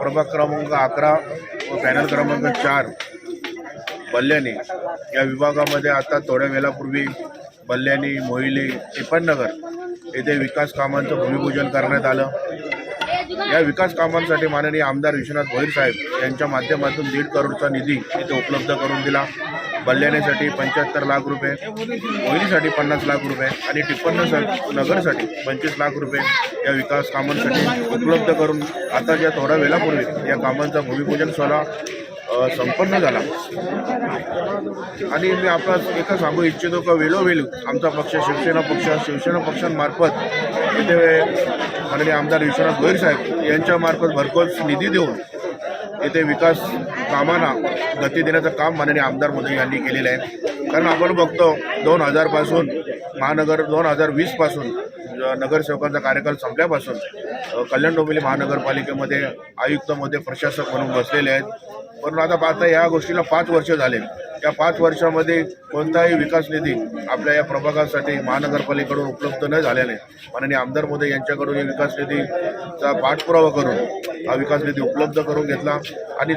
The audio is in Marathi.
प्रभाग क्रमांक अकरा व पॅनल क्रमांक चार बल्ल्याने. या विभागामध्ये आता थोड्या वेळापूर्वी बल्ल्यानी मोहिली टिपणनगर येथे विकास कामांचं भूमिपूजन करण्यात आलं. या विकास कामांसाठी माननीय आमदार विश्वनाथ भोईर साहेब यांच्या माध्यमातून दीड करोडचा निधी इथे उपलब्ध करून दिला. बल्ल्यानेसाठी पंच्याहत्तर लाख रुपये मोहिनीसाठी पन्नास लाख रुपये आणि टिप्पण नगरसाठी पंचवीस लाख रुपये या विकास कामांसाठी उपलब्ध करून आता ज्या थोड्या वेळापूर्वी या कामांचा भूमिपूजन सोहळा संपन्न झाला. आणि मी आपणास एकच सांगू इच्छितो का वेळोवेळी आमचा पक्ष शिवसेना पक्ष शिवसेना पक्षांमार्फत इथे माननीय आमदार विश्वनाथ भोईर साहेब यांच्यामार्फत भरघोस निधी देऊन येथे विकास कामांना गती देण्याचं काम माननीय आमदार मोदी यांनी केलेलं आहे. कारण आपण बघतो दोन हजारपासून महानगर दोन हजार वीसपासून नगरसेवकांचा कार्यकाल संपल्यापासून कल्याण डोंबिवली महानगरपालिकेमध्ये आयुक्तमध्ये प्रशासक म्हणून बसलेले आहेत. पण आता पाहता या गोष्टीला पाच वर्ष झाले. या पाच वर्षामध्ये कोणताही विकास निधी आपल्या या प्रभागासाठी महानगरपालिकेकडून उपलब्ध न झाल्याने माननीय आमदार मोदी यांच्याकडून या विकास निधीचा पाठपुरावा करून हा विकास निधी उपलब्ध करून घेतला. आणि